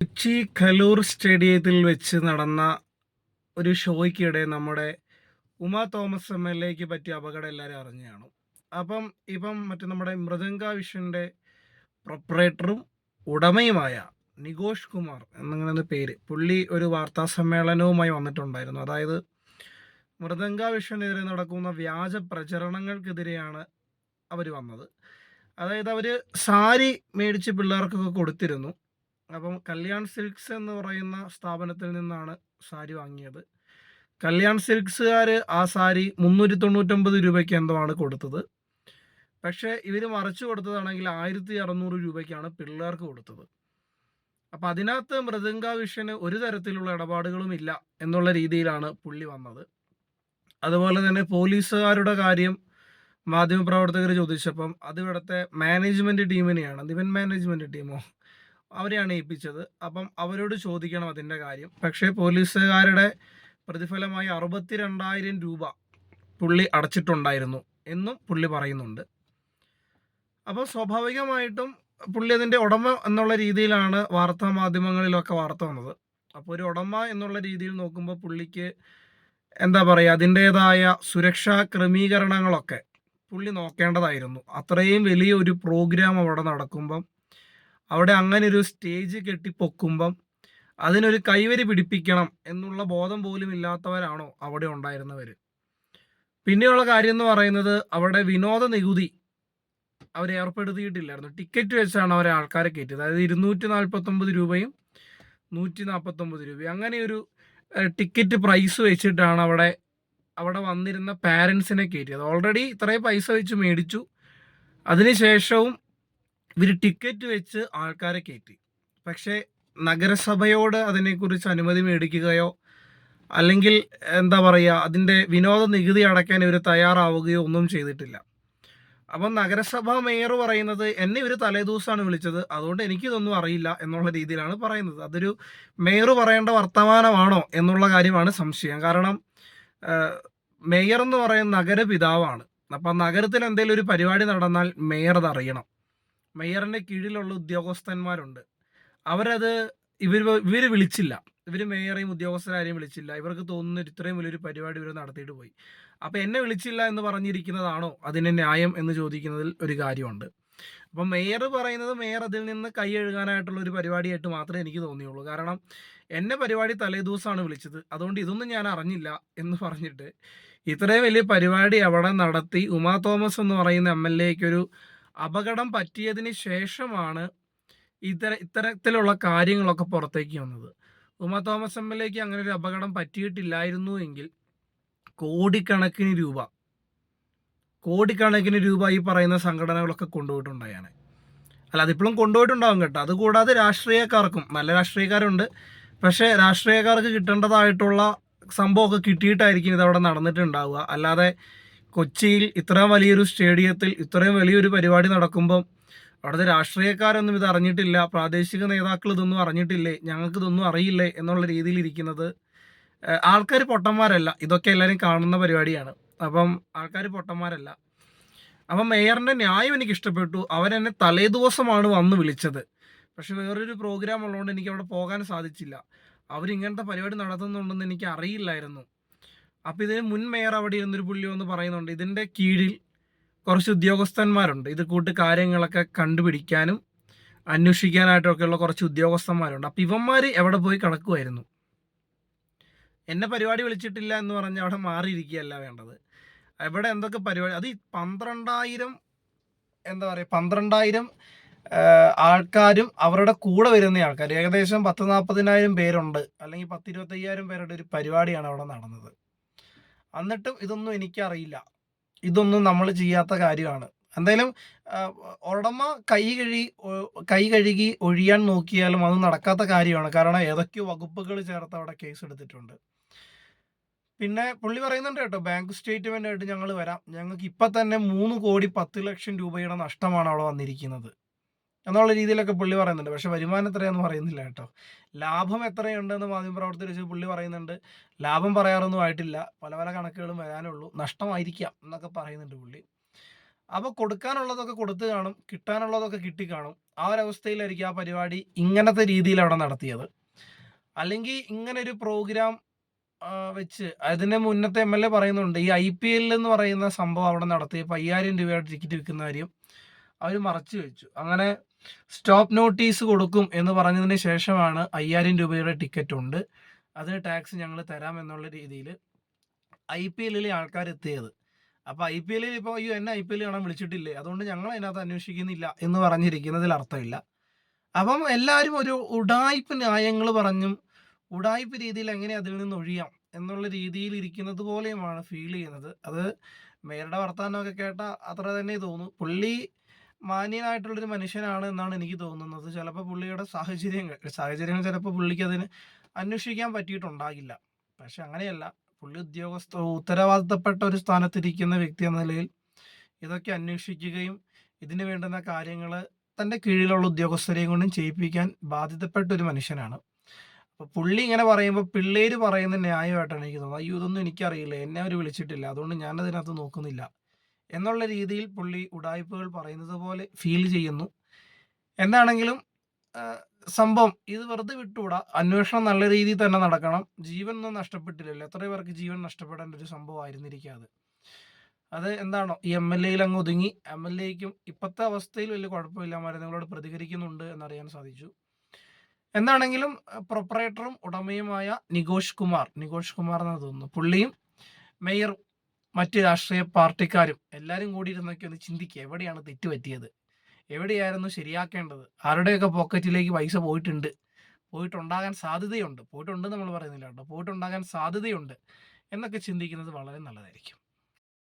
കൊച്ചി ഖലൂർ സ്റ്റേഡിയത്തിൽ വെച്ച് നടന്ന ഒരു ഷോയ്ക്കിടെ നമ്മുടെ ഉമാ തോമസ് എം എൽ എക്ക് പറ്റിയ അപകടം എല്ലാവരും അറിഞ്ഞാണ് അപ്പം ഇപ്പം മറ്റേ നമ്മുടെ മൃദംഗ വിഷന്റെ പ്രൊപ്പറേറ്ററും ഉടമയുമായ നികോഷ് കുമാർ എന്നിങ്ങനെ പേര് പുള്ളി ഒരു വാർത്താ സമ്മേളനവുമായി വന്നിട്ടുണ്ടായിരുന്നു. അതായത് മൃദംഗ വിഷനെതിരെ നടക്കുന്ന വ്യാജ പ്രചരണങ്ങൾക്കെതിരെയാണ് അവർ വന്നത്. അതായത് അവർ സാരി മേടിച്ച് പിള്ളേർക്കൊക്കെ കൊടുത്തിരുന്നു. അപ്പം കല്യാൺ സിൽക്സ് എന്ന് പറയുന്ന സ്ഥാപനത്തിൽ നിന്നാണ് സാരി വാങ്ങിയത്. കല്യാൺ സിൽക്സുകാർ ആ സാരി മുന്നൂറ്റി തൊണ്ണൂറ്റൊമ്പത് രൂപയ്ക്ക് എന്തോ ആണ് കൊടുത്തത്. പക്ഷേ ഇവർ മറിച്ചു കൊടുത്തതാണെങ്കിൽ ആയിരത്തി അറുന്നൂറ് രൂപയ്ക്കാണ് പിള്ളേർക്ക് കൊടുത്തത്. അപ്പം അതിനകത്ത് മൃദംഗ വിഷന് ഒരു തരത്തിലുള്ള ഇടപാടുകളും ഇല്ല എന്നുള്ള രീതിയിലാണ് പുള്ളി വന്നത്. അതുപോലെ തന്നെ പോലീസുകാരുടെ കാര്യം മാധ്യമപ്രവർത്തകർ ചോദിച്ചപ്പം അത് ഇവിടുത്തെ മാനേജ്മെന്റ് ടീമിനെയാണ്. ഇവൻ മാനേജ്മെന്റ് ടീമോ? അവരെയാണ് ഏൽപ്പിച്ചത് അപ്പം അവരോട് ചോദിക്കണം അതിന്റെ കാര്യം. പക്ഷേ പോലീസുകാരുടെ പ്രതിഫലമായി അറുപത്തി രണ്ടായിരം രൂപ പുള്ളി അടച്ചിട്ടുണ്ടായിരുന്നു എന്നും പുള്ളി പറയുന്നുണ്ട്. അപ്പോൾ സ്വാഭാവികമായിട്ടും പുള്ളി അതിന്റെ ഉടമ എന്നുള്ള രീതിയിലാണ് വാർത്താ മാധ്യമങ്ങളിലൊക്കെ വാർത്ത വന്നത്. അപ്പോൾ ഒരു ഉടമ എന്നുള്ള രീതിയിൽ നോക്കുമ്പോൾ പുള്ളിക്ക് എന്താ പറയുക അതിന്റേതായ സുരക്ഷാ ക്രമീകരണങ്ങളൊക്കെ പുള്ളി നോക്കേണ്ടതായിരുന്നു. അത്രയും വലിയ ഒരു പ്രോഗ്രാം അവിടെ നടക്കുമ്പം അവിടെ അങ്ങനെ ഒരു സ്റ്റേജ് കെട്ടിപ്പൊക്കുമ്പം അതിനൊരു കൈവരി പിടിപ്പിക്കണം എന്നുള്ള ബോധം പോലും ഇല്ലാത്തവരാണോ അവിടെ ഉണ്ടായിരുന്നവർ പിന്നെയുള്ള കാര്യം എന്ന് പറയുന്നത് അവിടെ വിനോദ നികുതി അവർ ഏർപ്പെടുത്തിയിട്ടില്ലായിരുന്നു. ടിക്കറ്റ് വെച്ചാണ് അവരെ ആൾക്കാരെ കയറ്റിയത്. അതായത് ഇരുന്നൂറ്റി നാൽപ്പത്തൊമ്പത് രൂപയും നൂറ്റി നാൽപ്പത്തൊമ്പത് രൂപയും. അങ്ങനെ ഒരു ടിക്കറ്റ് പ്രൈസ് വെച്ചിട്ടാണ് അവിടെ അവിടെ വന്നിരുന്ന പാരൻസിനെ കയറ്റിയത്. ഓൾറെഡി ഇത്രയും പൈസ വെച്ച് മേടിച്ചു. അതിനുശേഷവും ഇവർ ടിക്കറ്റ് വെച്ച് ആൾക്കാരെ കയറ്റി പക്ഷേ നഗരസഭയോട് അതിനെക്കുറിച്ച് അനുമതി മേടിക്കുകയോ അല്ലെങ്കിൽ എന്താ പറയുക അതിന്റെ വിനോദ നികുതി അടയ്ക്കാൻ ഇവർ തയ്യാറാവുകയോ ഒന്നും ചെയ്തിട്ടില്ല. അപ്പം നഗരസഭാ മേയർ പറയുന്നത് എന്നെ ഇവർ തലേദിവസമാണ് വിളിച്ചത് അതുകൊണ്ട് എനിക്കിതൊന്നും അറിയില്ല എന്നുള്ള രീതിയിലാണ് പറയുന്നത്. അതൊരു മേയർ പറയേണ്ട വർത്തമാനമാണോ എന്നുള്ള കാര്യമാണ് സംശയം. കാരണം മേയർ എന്ന് പറയുന്ന നഗരപിതാവാണ്. അപ്പം നഗരത്തിൽ എന്തെങ്കിലും ഒരു പരിപാടി നടന്നാൽ മേയർ അത് അറിയണം. മേയറിന്റെ കീഴിലുള്ള ഉദ്യോഗസ്ഥന്മാരുണ്ട്. അവരത് ഇവർ ഇവർ വിളിച്ചില്ല. ഇവർ മേയറേയും ഉദ്യോഗസ്ഥരാരെയും വിളിച്ചില്ല. ഇവർക്ക് തോന്നുന്ന ഇത്രയും വലിയൊരു പരിപാടി ഇവർ നടത്തിയിട്ട് പോയി. അപ്പോൾ എന്നെ വിളിച്ചില്ല എന്ന് പറഞ്ഞിരിക്കുന്നതാണോ അതിന് ന്യായം എന്ന് ചോദിക്കുന്നതിൽ ഒരു കാര്യമുണ്ട്. അപ്പം മേയർ പറയുന്നത് മേയർ അതിൽ നിന്ന് കൈ എഴുകാനായിട്ടുള്ള ഒരു പരിപാടിയായിട്ട് മാത്രമേ എനിക്ക് തോന്നിയുള്ളൂ. കാരണം എന്നെ പരിപാടി തലേദിവസമാണ് വിളിച്ചത്. അതുകൊണ്ട് ഇതൊന്നും ഞാൻ അറിഞ്ഞില്ല എന്ന് പറഞ്ഞിട്ട് ഇത്രയും വലിയ പരിപാടി അവിടെ നടത്തി ഉമാ തോമസ് എന്ന് പറയുന്ന എം എൽ എക്കൊരു അപകടം പറ്റിയതിന് ശേഷമാണ് ഇത്തര ഇത്തരത്തിലുള്ള കാര്യങ്ങളൊക്കെ പുറത്തേക്ക് വന്നത്. ഉമ തോമസ് എം എൽ എക്ക് അങ്ങനെ ഒരു അപകടം പറ്റിയിട്ടില്ലായിരുന്നു എങ്കിൽ കോടിക്കണക്കിന് രൂപ കോടിക്കണക്കിന് രൂപ ഈ പറയുന്ന സംഘടനകളൊക്കെ കൊണ്ടുപോയിട്ടുണ്ടായാണ്. അല്ല അതിപ്പോഴും കൊണ്ടുപോയിട്ടുണ്ടാവും കേട്ടോ. അതുകൂടാതെ രാഷ്ട്രീയക്കാർക്കും നല്ല രാഷ്ട്രീയക്കാരുണ്ട്. പക്ഷേ രാഷ്ട്രീയക്കാർക്ക് കിട്ടേണ്ടതായിട്ടുള്ള സംഭവമൊക്കെ കിട്ടിയിട്ടായിരിക്കും ഇതവിടെ നടന്നിട്ടുണ്ടാവുക. അല്ലാതെ കൊച്ചിയിൽ ഇത്ര വലിയൊരു സ്റ്റേഡിയത്തിൽ ഇത്രയും വലിയൊരു പരിപാടി നടക്കുമ്പം അവിടുത്തെ രാഷ്ട്രീയക്കാരൊന്നും ഇത് അറിഞ്ഞിട്ടില്ല പ്രാദേശിക നേതാക്കൾ ഇതൊന്നും അറിഞ്ഞിട്ടില്ലേ ഞങ്ങൾക്ക് ഇതൊന്നും അറിയില്ലേ എന്നുള്ള രീതിയിൽ ഇരിക്കുന്നത്. ആൾക്കാർ പൊട്ടന്മാരല്ല ഇതൊക്കെ എല്ലാവരും കാണുന്ന പരിപാടിയാണ്. അപ്പം ആൾക്കാർ പൊട്ടന്മാരല്ല. അപ്പം മേയറിന്റെ ന്യായം എനിക്ക് ഇഷ്ടപ്പെട്ടു അവരെന്നെ തലേദിവസമാണ് വന്ന് വിളിച്ചത്. പക്ഷെ വേറൊരു പ്രോഗ്രാം ഉള്ളതുകൊണ്ട് എനിക്ക് അവിടെ പോകാൻ സാധിച്ചില്ല. അവരിങ്ങനത്തെ പരിപാടി നടത്തുന്നുണ്ടെന്ന് എനിക്ക് അറിയില്ലായിരുന്നു. അപ്പോൾ ഇതിന് മുൻ മേയർ അവിടെ ഇരുന്നൊരു പുള്ളി എന്ന് പറയുന്നുണ്ട്. ഇതിന്റെ കീഴിൽ കുറച്ച് ഉദ്യോഗസ്ഥന്മാരുണ്ട്. ഇത് കൂട്ട് കാര്യങ്ങളൊക്കെ കണ്ടുപിടിക്കാനും അന്വേഷിക്കാനായിട്ടൊക്കെയുള്ള കുറച്ച് ഉദ്യോഗസ്ഥന്മാരുണ്ട്. അപ്പൊ ഇവന്മാര് എവിടെ പോയി കിടക്കുമായിരുന്നു എന്നെ പരിപാടി വിളിച്ചിട്ടില്ല എന്ന് പറഞ്ഞ് അവിടെ മാറിയിരിക്കുകയല്ല വേണ്ടത്. എവിടെ എന്തൊക്കെ പരിപാടി? അത് പന്ത്രണ്ടായിരം എന്താ പറയുക പന്ത്രണ്ടായിരം ആൾക്കാരും അവരുടെ കൂടെ വരുന്ന ആൾക്കാർ ഏകദേശം പത്ത് നാൽപ്പതിനായിരം പേരുണ്ട്. അല്ലെങ്കിൽ പത്തിരുപത്തയ്യായിരം പേരുടെ ഒരു പരിപാടിയാണ് അവിടെ നടന്നത്. എന്നിട്ടും ഇതൊന്നും എനിക്കറിയില്ല. ഇതൊന്നും നമ്മൾ ചെയ്യാത്ത കാര്യമാണ്. എന്തായാലും ഉടമ കൈ കഴുകി കൈ കഴുകി ഒഴിയാൻ നോക്കിയാലും അത് നടക്കാത്ത കാര്യമാണ്. കാരണം ഏതൊക്കെയോ വകുപ്പുകൾ ചേർത്ത് അവിടെ കേസ് എടുത്തിട്ടുണ്ട്. പിന്നെ പുള്ളി പറയുന്നുണ്ട് കേട്ടോ ബാങ്ക് സ്റ്റേറ്റ്മെന്റ് ആയിട്ട് ഞങ്ങൾ വരാം. ഞങ്ങൾക്ക് ഇപ്പം തന്നെ മൂന്ന് കോടി പത്ത് ലക്ഷം രൂപയുടെ നഷ്ടമാണ് അവിടെ വന്നിരിക്കുന്നത്. എന്നുള്ള രീതിയിലൊക്കെ പുള്ളി പറയുന്നുണ്ട്. പക്ഷെ വരുമാനം എത്രയാണെന്ന് പറയുന്നില്ല കേട്ടോ. ലാഭം എത്രയുണ്ടെന്ന് മാധ്യമപ്രവർത്തകർ വെച്ച് പുള്ളി പറയുന്നുണ്ട് ലാഭം പറയാറൊന്നും ആയിട്ടില്ല. പല പല കണക്കുകളും വരാനുള്ളൂ. നഷ്ടമായിരിക്കാം എന്നൊക്കെ പറയുന്നുണ്ട് പുള്ളി. അപ്പോൾ കൊടുക്കാനുള്ളതൊക്കെ കൊടുത്ത് കാണും കിട്ടാനുള്ളതൊക്കെ കിട്ടിക്കാണും. ആ ഒരവസ്ഥയിലായിരിക്കും ആ പരിപാടി ഇങ്ങനത്തെ രീതിയിൽ അവിടെ നടത്തിയത്. അല്ലെങ്കിൽ ഇങ്ങനെ ഒരു പ്രോഗ്രാം വെച്ച് അതിന് മുന്നത്തെ എം എൽ എ പറയുന്നുണ്ട് ഈ ഐ പി എൽ എന്ന് പറയുന്ന സംഭവം അവിടെ നടത്തിയപ്പോൾ അയ്യായിരം രൂപയുടെ ടിക്കറ്റ് വിൽക്കുന്ന കാര്യം അവർ മറച്ചു വെച്ചു. അങ്ങനെ സ്റ്റോപ്പ് നോട്ടീസ് കൊടുക്കും എന്ന് പറഞ്ഞതിന് ശേഷമാണ് അയ്യായിരം രൂപയുടെ ടിക്കറ്റ് ഉണ്ട്. അതിന് ടാക്സ് ഞങ്ങൾ തരാം എന്നുള്ള രീതിയിൽ ഐ പി എല്ലിലെ ആൾക്കാർ എത്തിയത്. അപ്പോൾ ഐ പി എല്ലിൽ ഇപ്പോൾ അയ്യോ എന്നെ ഐ പി എൽ കാണാൻ വിളിച്ചിട്ടില്ലേ? അതുകൊണ്ട് ഞങ്ങൾ അതിനകത്ത് അന്വേഷിക്കുന്നില്ല എന്ന് പറഞ്ഞിരിക്കുന്നതിൽ അർത്ഥമില്ല. അപ്പം എല്ലാവരും ഒരു ഉടായ്പ് ന്യായങ്ങൾ പറഞ്ഞും ഉടായ്പ് രീതിയിൽ എങ്ങനെ അതിൽ നിന്ന് ഒഴിയാം എന്നുള്ള രീതിയിൽ ഇരിക്കുന്നത് പോലെയുമാണ് ഫീൽ ചെയ്യുന്നത്. അത് മേയറുടെ വർത്തമാനമൊക്കെ കേട്ടാൽ അത്ര തന്നെ തോന്നും. പുള്ളി മാന്യനായിട്ടുള്ളൊരു മനുഷ്യനാണ് എന്നാണ് എനിക്ക് തോന്നുന്നത്. ചിലപ്പോൾ പുള്ളിയുടെ സാഹചര്യങ്ങൾ സാഹചര്യങ്ങൾ ചിലപ്പോൾ പുള്ളിക്ക് അതിന് അന്വേഷിക്കാൻ പറ്റിയിട്ടുണ്ടാകില്ല. പക്ഷെ അങ്ങനെയല്ല. പുള്ളി ഉദ്യോഗസ്ഥ ഉത്തരവാദിത്തപ്പെട്ട ഒരു സ്ഥാനത്തിരിക്കുന്ന വ്യക്തി എന്ന നിലയിൽ ഇതൊക്കെ അന്വേഷിക്കുകയും ഇതിന് വേണ്ടുന്ന കാര്യങ്ങൾ തന്റെ കീഴിലുള്ള ഉദ്യോഗസ്ഥരെയും കൊണ്ടും ചെയ്യിപ്പിക്കാൻ ബാധ്യതപ്പെട്ട ഒരു മനുഷ്യനാണ്. അപ്പോൾ പുള്ളി ഇങ്ങനെ പറയുമ്പോൾ പിള്ളേര് പറയുന്ന ന്യായമായിട്ടാണ് എനിക്ക് തോന്നുന്നത്. അയ്യോ ഇതൊന്നും എനിക്കറിയില്ല. എന്നെ അവർ വിളിച്ചിട്ടില്ല. അതുകൊണ്ട് ഞാനതിനകത്ത് നോക്കുന്നില്ല. എന്നുള്ള രീതിയിൽ പുള്ളി ഉടായ്പകൾ പറയുന്നത് പോലെ ഫീൽ ചെയ്യുന്നു. എന്താണെങ്കിലും സംഭവം ഇത് വെറുതെ വിട്ടുകൂടാ. അന്വേഷണം നല്ല രീതിയിൽ തന്നെ നടക്കണം. ജീവൻ ഒന്നും നഷ്ടപ്പെട്ടില്ലല്ലോ. എത്ര പേർക്ക് ജീവൻ നഷ്ടപ്പെടേണ്ട ഒരു സംഭവം ആയിരുന്നിരിക്കാതെ അത് എന്താണോ? ഈ എം എൽ എയിൽ അങ്ങ് ഒതുങ്ങി. എം എൽ എക്കും ഇപ്പോഴത്തെ അവസ്ഥയിൽ വലിയ കുഴപ്പമില്ല. മരുന്നുകളോട് പ്രതികരിക്കുന്നുണ്ട് എന്നറിയാൻ സാധിച്ചു. എന്താണെങ്കിലും പ്രൊപ്പറേറ്ററും ഉടമയുമായ നികോഷ് കുമാർ നികോഷ് കുമാർ എന്നാണ് തോന്നുന്നു. പുള്ളിയും മേയറും മറ്റ് രാഷ്ട്രീയ പാർട്ടിക്കാരും എല്ലാവരും കൂടി ഇരുന്നൊക്കെ ഒന്ന് ചിന്തിക്കുക എവിടെയാണ് തെറ്റ് പറ്റിയത് എവിടെയായിരുന്നു ശരിയാക്കേണ്ടത്? ആരുടെയൊക്കെ പോക്കറ്റിലേക്ക് പൈസ പോയിട്ടുണ്ട്? പോയിട്ടുണ്ടാകാൻ സാധ്യതയുണ്ട്. പോയിട്ടുണ്ട് നമ്മൾ പറയുന്നില്ല കേട്ടോ. പോയിട്ടുണ്ടാകാൻ സാധ്യതയുണ്ട് എന്നൊക്കെ ചിന്തിക്കുന്നത് വളരെ നല്ലതായിരിക്കും.